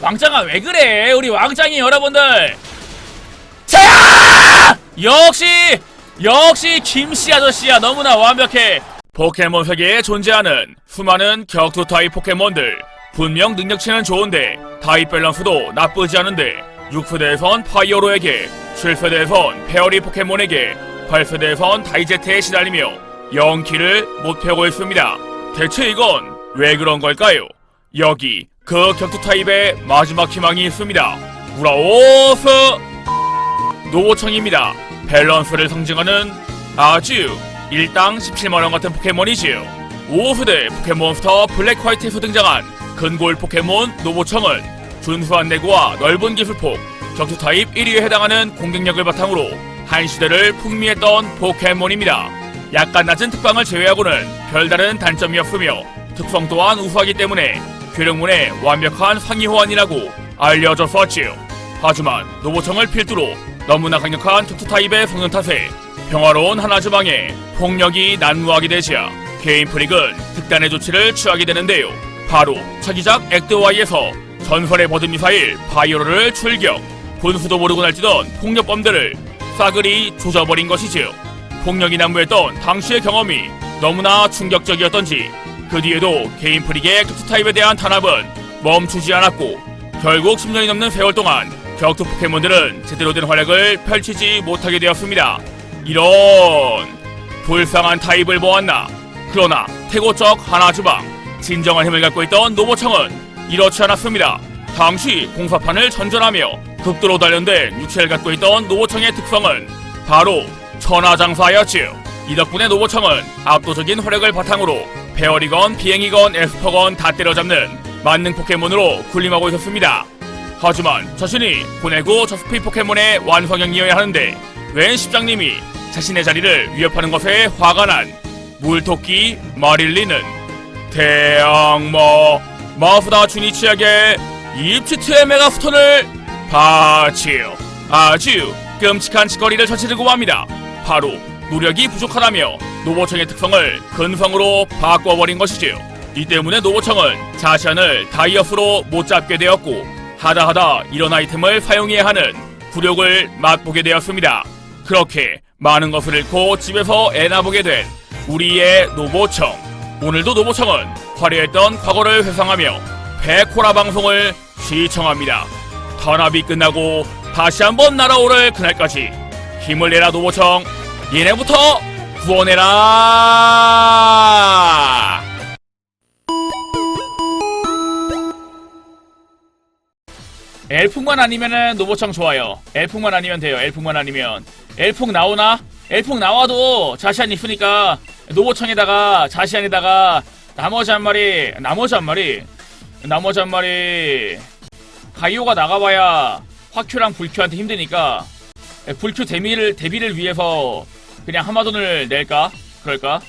왕짱아 왜 그래? 우리 왕짱이 여러분들. 자 역시 역시 김씨 아저씨야. 너무나 완벽해. 포켓몬 세계에 존재하는 수많은 격투 타입 포켓몬들. 분명 능력치는 좋은데 타입 밸런스도 나쁘지 않은데 6세대에선 파이어로에게 7세대에선 페어리 포켓몬에게 8세대에선 다이제트에 시달리며 0키를 못 펴고 있습니다. 대체 이건 왜 그런 걸까요? 여기 그 격투 타입의 마지막 희망이 있습니다 우라오스 노고청입니다. 밸런스를 상징하는 아주 일당 17만원 같은 포켓몬이지요. 5세대 포켓몬스터 블랙 화이트에서 등장한 근골 포켓몬 노보청은 준수한 내구와 넓은 기술폭, 격투 타입 1위에 해당하는 공격력을 바탕으로 한 시대를 풍미했던 포켓몬입니다. 약간 낮은 특방을 제외하고는 별다른 단점이 없으며 특성 또한 우수하기 때문에 괴력문의 완벽한 상위 호환이라고 알려졌었지요. 하지만 노보청을 필두로 너무나 강력한 격투 타입의 성능 탓에 평화로운 하나주방에 폭력이 난무하게 되자 개인 프릭은 특단의 조치를 취하게 되는데요. 바로 차기작 액드와이에서 전설의 버든 미사일 바이오로를 출격 분수도 모르고 날뛰던 폭력범들을 싸그리 조져버린 것이지요. 폭력이 난무했던 당시의 경험이 너무나 충격적이었던지 그 뒤에도 개인 프릭의 격투 타입에 대한 탄압은 멈추지 않았고 결국 10년이 넘는 세월 동안 격투 포켓몬들은 제대로 된 활약을 펼치지 못하게 되었습니다. 이런 불쌍한 타입을 모았나. 그러나 태고적 하나주방 진정한 힘을 갖고 있던 노보청은 이렇지 않았습니다. 당시 공사판을 전전하며 극도로 단련된 육체를 갖고 있던 노보청의 특성은 바로 천하장사였지요. 이 덕분에 노보청은 압도적인 활약을 바탕으로 페어리건, 비행이건, 에스퍼건 다 때려잡는 만능 포켓몬으로 군림하고 있었습니다. 하지만 자신이 보내고 저스피 포켓몬의 완성형이어야 하는데 웬 십장님이 자신의 자리를 위협하는 것에 화가 난 물토끼 마릴리는 대악마 마프다 주니치에게 입치트의 메가스톤을 바치요 아주 끔찍한 짓거리를 저지르고 맙니다 바로 노력이 부족하다며 노보청의 특성을 근성으로 바꿔버린 것이지요 이 때문에 노보청은 자시안을 다이어스로 못 잡게 되었고 하다하다 이런 아이템을 사용해야 하는 굴욕을 맛보게 되었습니다. 그렇게 많은 것을 잃고 집에서 애나 보게 된 우리의 노보청. 오늘도 노보청은 화려했던 과거를 회상하며 백호라 방송을 시청합니다. 탄압이 끝나고 다시 한번 날아오를 그날까지 힘을 내라 노보청. 얘네부터 구원해라. 엘풍만 아니면은 노보청 좋아요. 엘풍만 아니면 돼요. 엘풍만 아니면 엘풍 나오나? 엘풍 나와도 자시안 있으니까 노보청에다가 자시안에다가 나머지 한 마리, 나머지 한 마리, 나머지 한 마리 가이오가 나가봐야 화큐랑 불큐한테 힘드니까 불큐 대미를 대비를 위해서 그냥 하마돈을 낼까? 그럴까?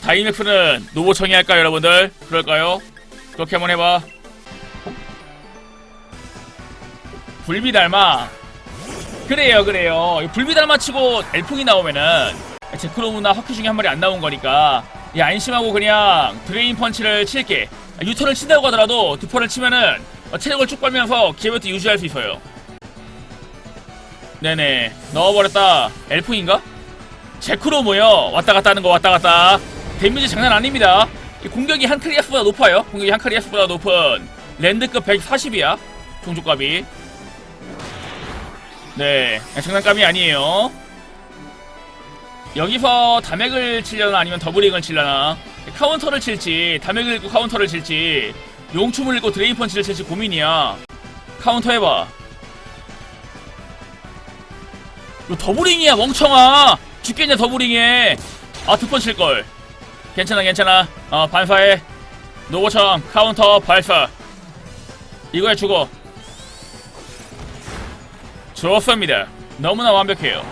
다이맥스는 노보청이 할까 요 여러분들? 그럴까요? 그렇게 한번 해봐. 불비달마 그래요 그래요 불비달마 치고 엘풍이 나오면은 제크로무나 허큐 중에 한 마리 안 나온 거니까 야 안심하고 그냥 드레인 펀치를 칠게 유턴을 친다고 하더라도 두 번을 치면은 어, 체력을 쭉 빨면서 기회부터 유지할 수 있어요 네네 넣어버렸다 엘풍인가? 제크로무요 왔다 갔다 하는 거 왔다 갔다 데미지 장난 아닙니다 이 공격이 한 크리아스보다 높아요 공격이 한 크리아스보다 높은 랜드급 140이야 종족값이 네, 장난감이 아니에요. 여기서 다맥을 치려나 아니면 더블링을 치려나 카운터를 칠지 다맥을 읽고 카운터를 칠지 용춤을 읽고 드레인 펀치를 칠지 고민이야. 카운터 해봐. 이거 더블링이야 멍청아. 죽겠냐 더블링에. 아 두 번 칠걸. 괜찮아 괜찮아. 어 반사해. 노고청 카운터 발사. 이거야 죽어. 좋습니다. 너무나 완벽해요.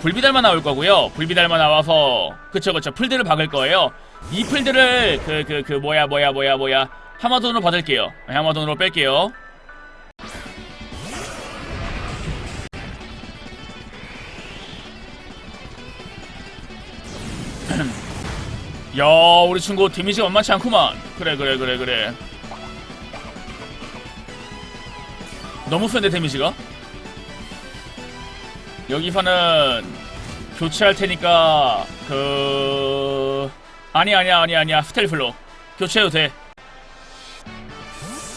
불비달만 나올 거고요. 불비달만 나와서 그쵸 그쵸 풀들을 박을 거예요. 이 풀들을 그 그 그 뭐야 뭐야 뭐야 뭐야 하마돈으로 받을게요. 하마돈으로 뺄게요. 야 우리 친구 데미지가 만만치 않구만. 그래 그래 그래 그래. 너무 센데 데미지가? 여기서는 교체할 테니까 그 아니 아니야 아니야 아니야. 스텔 플로. 교체해도 돼.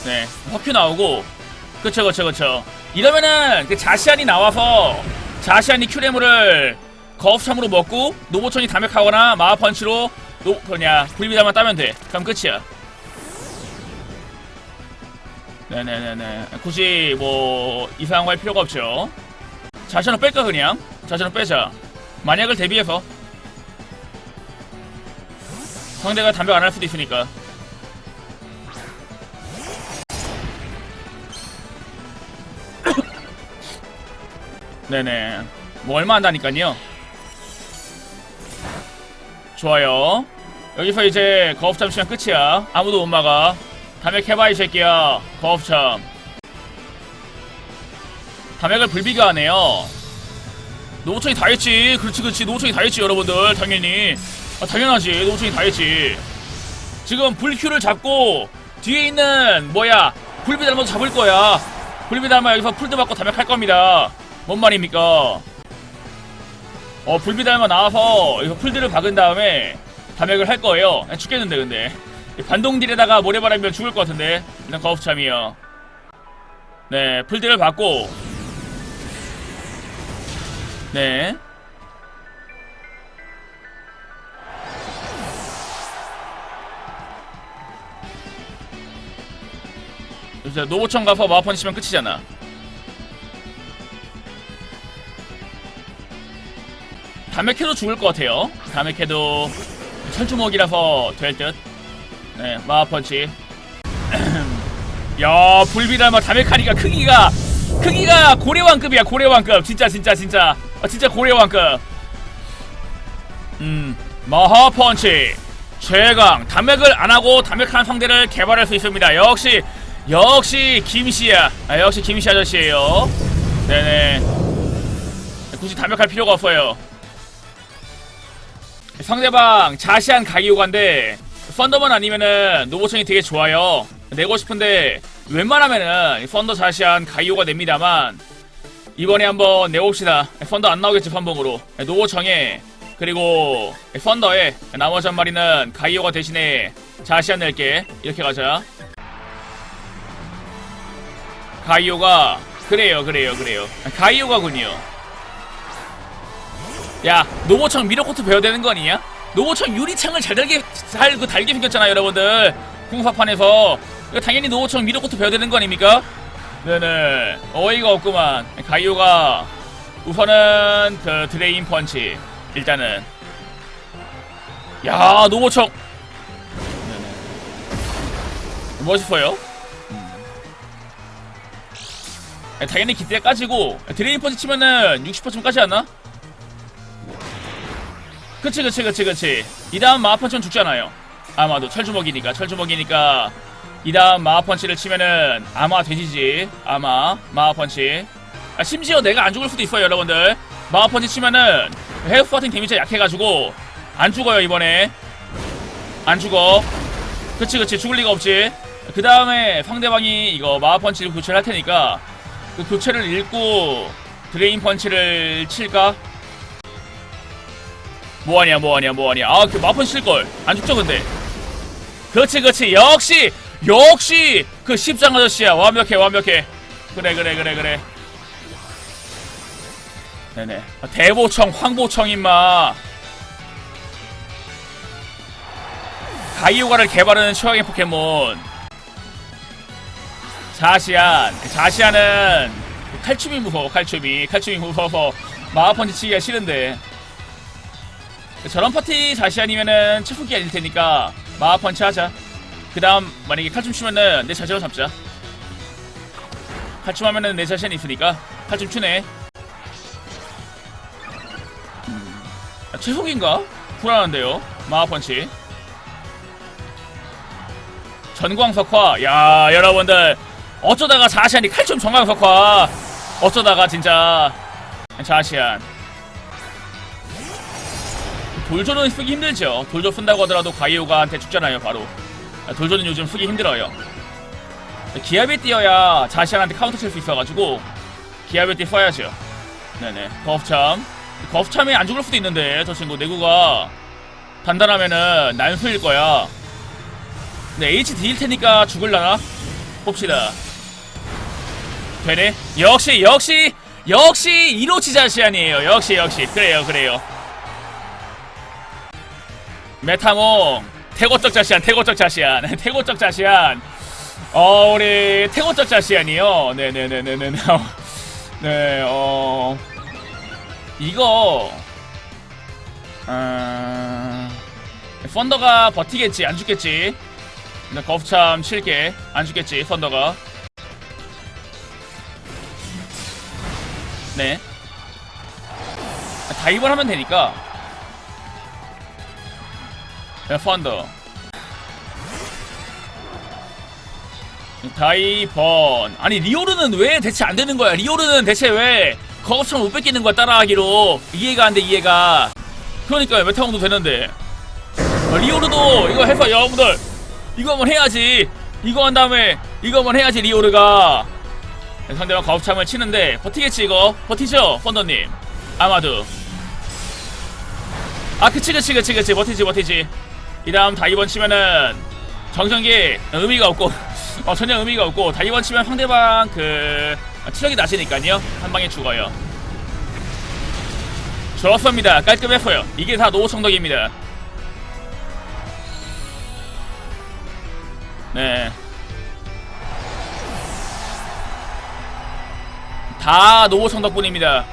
네, 화큐 나오고, 그쵸, 그쵸, 그쵸. 이러면은, 그 자시안이 나와서, 자시안이 큐레물을 거업참으로 먹고, 노보천이 담백하거나, 마하펀치로, 노, 그냐, 불비자만 따면 돼. 그럼 끝이야. 네네네네. 굳이, 뭐, 이상한 거 할 필요가 없죠. 자시안을 뺄까, 그냥? 자시안을 빼자. 만약을 대비해서. 상대가 담백 안할 수도 있으니까. 네네. 뭐 얼마 한다니까요. 좋아요. 여기서 이제 거업참 시간 끝이야. 아무도 못 막아. 담액 해봐 이 새끼야. 거업참. 담액을 불비가 하네요. 노우청이 다 했지. 그렇지 그렇지. 노우청이 다 했지 여러분들. 당연히. 아, 당연하지. 노우청이 다 했지. 지금 불큐를 잡고 뒤에 있는 뭐야 불비 닮아서 잡을 거야. 불비 닮아 여기서 풀드 받고 담액할 겁니다. 뭔 말입니까? 어 불비 닮아 나와서 이거 풀드를 박은 다음에 담액을 할 거예요. 아, 죽겠는데 근데 이 반동딜에다가 모래바람이면 죽을 것 같은데 일단 거업참이요. 네 풀드를 받고 네 이제 노보청 가서 마파펀 치면 끝이잖아. 담액해도 죽을 것 같아요. 담액해도 철주먹이라서 될 듯. 네, 마파펀치. 야, 불비달마 담액하니까 크기가 크기가 고래왕급이야, 고래왕급. 진짜 진짜 진짜. 아, 진짜 고래왕급. 음, 마하펀치. 최강 담액을 안 하고 담액한 상대를 개발할 수 있습니다. 역시 역시 김씨야. 아, 역시 김씨 아저씨예요. 네네. 굳이 담액할 필요가 없어요. 상대방 자시한 가이오가인데 펀더만 아니면은 노보청이 되게 좋아요. 내고 싶은데 웬만하면은 펀더 자시한 가이오가 냅니다만 이번에 한번 내봅시다. 펀더 안 나오겠지 판봉으로 노보청에 그리고 펀더에 나머지 한 마리는 가이오가 대신에 자시안 낼게 이렇게 가자. 가이오가 그래요 그래요 그래요 가이오가군요. 야 노보청 미러코트 배워야 되는 거 아니냐? 노보청 유리창을 잘 달게 잘그 달게 생겼잖아 여러분들 공사판에서 이거 당연히 노보청 미러코트 배워야 되는 거 아닙니까? 네네 어이가 없구만 가이오가 우선은 그 드레인 펀치 일단은 야 노보청 네네. 멋있어요 음. 당연히 기대 까지고 드레인 펀치 치면은 60%쯤 까지 않나? 그치 그치 그치 그치. 이 다음 마하펀치는 죽잖아요. 아마도 철주먹이니까 철주먹이니까. 이 다음 마하펀치를 치면은 아마 되지지. 아마 마하펀치. 아, 심지어 내가 안 죽을 수도 있어요 여러분들. 마하펀치 치면은 헤어프 같은 데미지가 약해가지고 안 죽어요 이번에. 안 죽어. 그치 그치. 죽을 리가 없지. 그 다음에 상대방이 이거 마하펀치를 교체를 할 테니까 그 교체를 읽고 드레인 펀치를 칠까? 뭐하냐 뭐하냐 뭐하냐. 아그 마펀 칠걸. 안 죽죠 근데. 그렇지 그렇지. 역시 역시 그 십장 아저씨야. 완벽해 완벽해. 그래 그래 그래 그래. 네네. 아, 대보청 황보청 임마. 가이오가를 개발하는 최강의 포켓몬. 자시안. 자시안은 칼춤이 무서워 칼춤이. 칼춤이 무서워서 마하펀치 치기가 싫은데 저런 파티 자시안이면은 치프기 아닐 테니까 마하펀치 하자. 그 다음 만약에 칼춤 추면은 내 자신을 잡자. 칼춤 하면은 내 자신이 있으니까 칼춤 추네. 음, 아, 최속인가? 불안한데요. 마하펀치. 전광석화. 야 여러분들 어쩌다가 자시안이 칼춤 전광석화. 어쩌다가 진짜 자시안. 돌조는 쓰기 힘들죠. 돌조 쓴다고 하더라도 과이오가한테 죽잖아요, 바로. 아, 돌조는 요즘 쓰기 힘들어요. 기압에 뛰어야 자시안한테 카운터 칠 수 있어가지고 기압에 뛰 써야죠. 네네. 거ፍ참. 거프참이 안 죽을 수도 있는데 저 친구 내구가 단단하면은 난수일 거야. 근데 HD일 테니까 죽을라나? 봅시다. 되네? 역시 역시 역시 이로치 자시안이에요. 역시 역시 그래요 그래요. 메타몽. 태고적 자시안 태고적 자시안. 태고적 자시안. 어 우리 태고적 자시안이요. 네네네네네. 네. 어. 이거 어... 펀더가 버티겠지 안 죽겠지? 근데 거프참 칠게 안 죽겠지 펀더가. 네. 다이번 하면 되니까 네, 펀더. 다이번. 아니 리오르는 왜 대체 안 되는 거야? 리오르는 대체 왜 거업처럼 못 뺏기는 거야? 따라하기로. 이해가 안 돼 이해가. 그러니까 메타공도 되는데. 어, 리오르도 이거 해서 여러분들. 이거 한번 해야지. 이거 한 다음에 이거 한번 해야지 리오르가. 상대방 거업참을 치는데 버티겠지 이거? 버티죠 펀더님? 아마도. 아 그치 그치 그치 그치. 버티지 버티지 이 다음 다이번 치면은 정전기 의미가 없고 어, 전혀 의미가 없고 다이번 치면 상대방 그 체력이 낮으니까요 한 방에 죽어요 좋습니다 깔끔했어요 이게 다 노청덕입니다 네. 다 노보청 덕분입니다.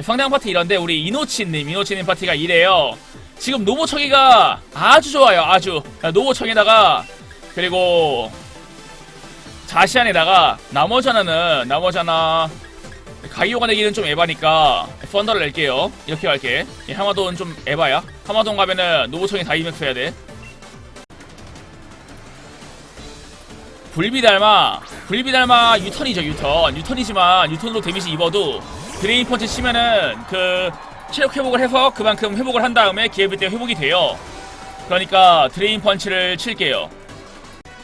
상대방 파티 이런데 우리 이노치님, 이노치님 파티가 이래요. 지금 노보청이가 아주 좋아요, 아주. 노보청에다가 그리고 자시안에다가 나머지 하나는 나머지 하나 가이오가 내기는 좀 에바니까 펀더를 낼게요. 이렇게 갈게. 이 하마돈 좀 에바야. 하마돈 가면은 노보청이 다이맥스 해야 돼. 불비달마 불비달마 유턴이죠 유턴 유턴이지만 유턴으로 데미지 입어도 드레인 펀치 치면은 그 체력 회복을 해서 그만큼 회복을 한 다음에 기회비 때 회복이 돼요. 그러니까 드레인 펀치를 칠게요.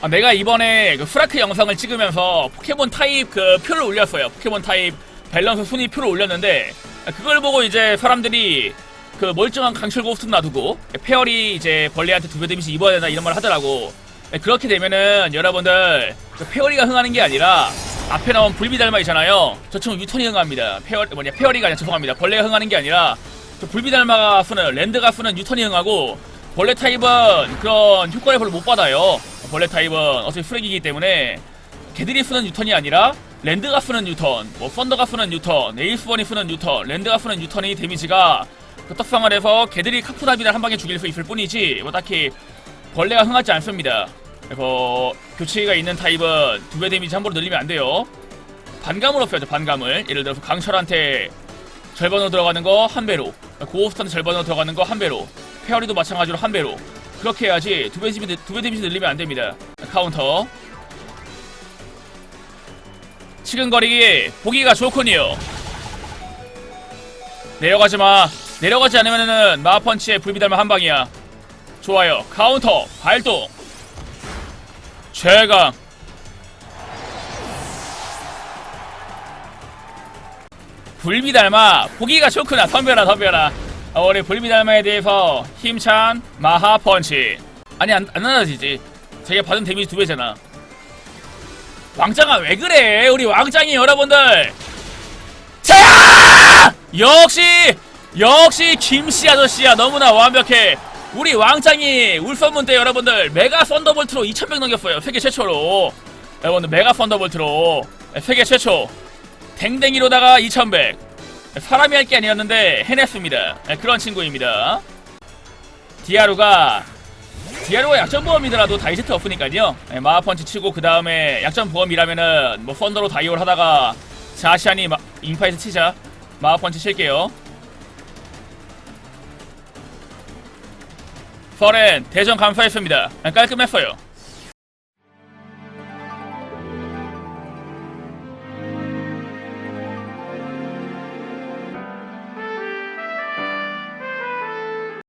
아, 내가 이번에 그 프라크 영상을 찍으면서 포켓몬 타입 그 표를 올렸어요. 포켓몬 타입 밸런스 순위 표를 올렸는데 그걸 보고 이제 사람들이 그 멀쩡한 강철 고스트 놔두고 페어리 이제 벌레한테 두 배 데미지 입어야 된다 이런 말 하더라고. 네, 그렇게 되면은 여러분들 그 페어리가 흥하는 게 아니라 앞에 나온 불비 달마 있잖아요. 저 친구 유턴이 흥합니다. 페어 뭐냐 페어리가 아니라 죄송합니다. 벌레가 흥하는 게 아니라 저 불비 달마가 쓰는 랜드가 쓰는 유턴이 흥하고 벌레 타입은 그런 효과를 별로 못 받아요. 벌레 타입은 어차피 프렉이기 때문에 걔들이 쓰는 유턴이 아니라 랜드가 쓰는 유턴, 뭐 펀더가 쓰는 유턴, 에이스번이 쓰는 유턴, 랜드가 쓰는 유턴이 데미지가 그 떡상을 해서 걔들이 카푸나비를 한 방에 죽일 수 있을 뿐이지 뭐 딱히 벌레가 흥하지 않습니다. 그래서 교체가 있는 타입은 두 배 데미지 함부로 늘리면 안 돼요. 반감으로 써야죠, 반감을. 예를 들어서 강철한테 절반으로 들어가는 거 한 배로, 고호스탄 절반으로 들어가는 거 한 배로, 페어리도 마찬가지로 한 배로. 그렇게 해야지 두 배 데미지, 두 배 데미지 늘리면 안 됩니다. 카운터. 치근거리기 보기가 좋군요. 내려가지 마. 내려가지 않으면은 마펀치에 불비달면 한 방이야. 좋아요. 카운터 발동. 최강. 불비달마 보기가 좋구나. 덤벼라 덤벼라. 어, 우리 불비달마에 대해서 힘찬 마하 펀치. 아니 안, 안 나눠지지. 자기가 받은 데미지 두 배잖아. 왕짱아 왜 그래? 우리 왕짱이 여러분들. 자! 역시 역시 김씨 아저씨야 너무나 완벽해. 우리 왕짱이 울선문 때 여러분들 메가 썬더볼트로 2000명 넘겼어요. 세계 최초로. 여러분들 메가 썬더볼트로 세계 최초. 댕댕이로다가 2100. 사람이 할 게 아니었는데 해냈습니다. 네, 그런 친구입니다. 디아루가 디아루가 약점 보험이더라도 다이제트 없으니까요. 네, 마하펀치 치고 그 다음에 약점 보험이라면은 뭐 썬더로 다이올 하다가 자시안이 마, 인파이트 치자. 마하펀치 칠게요. 퍼렌 대전 감사했습니다. 깔끔했어요.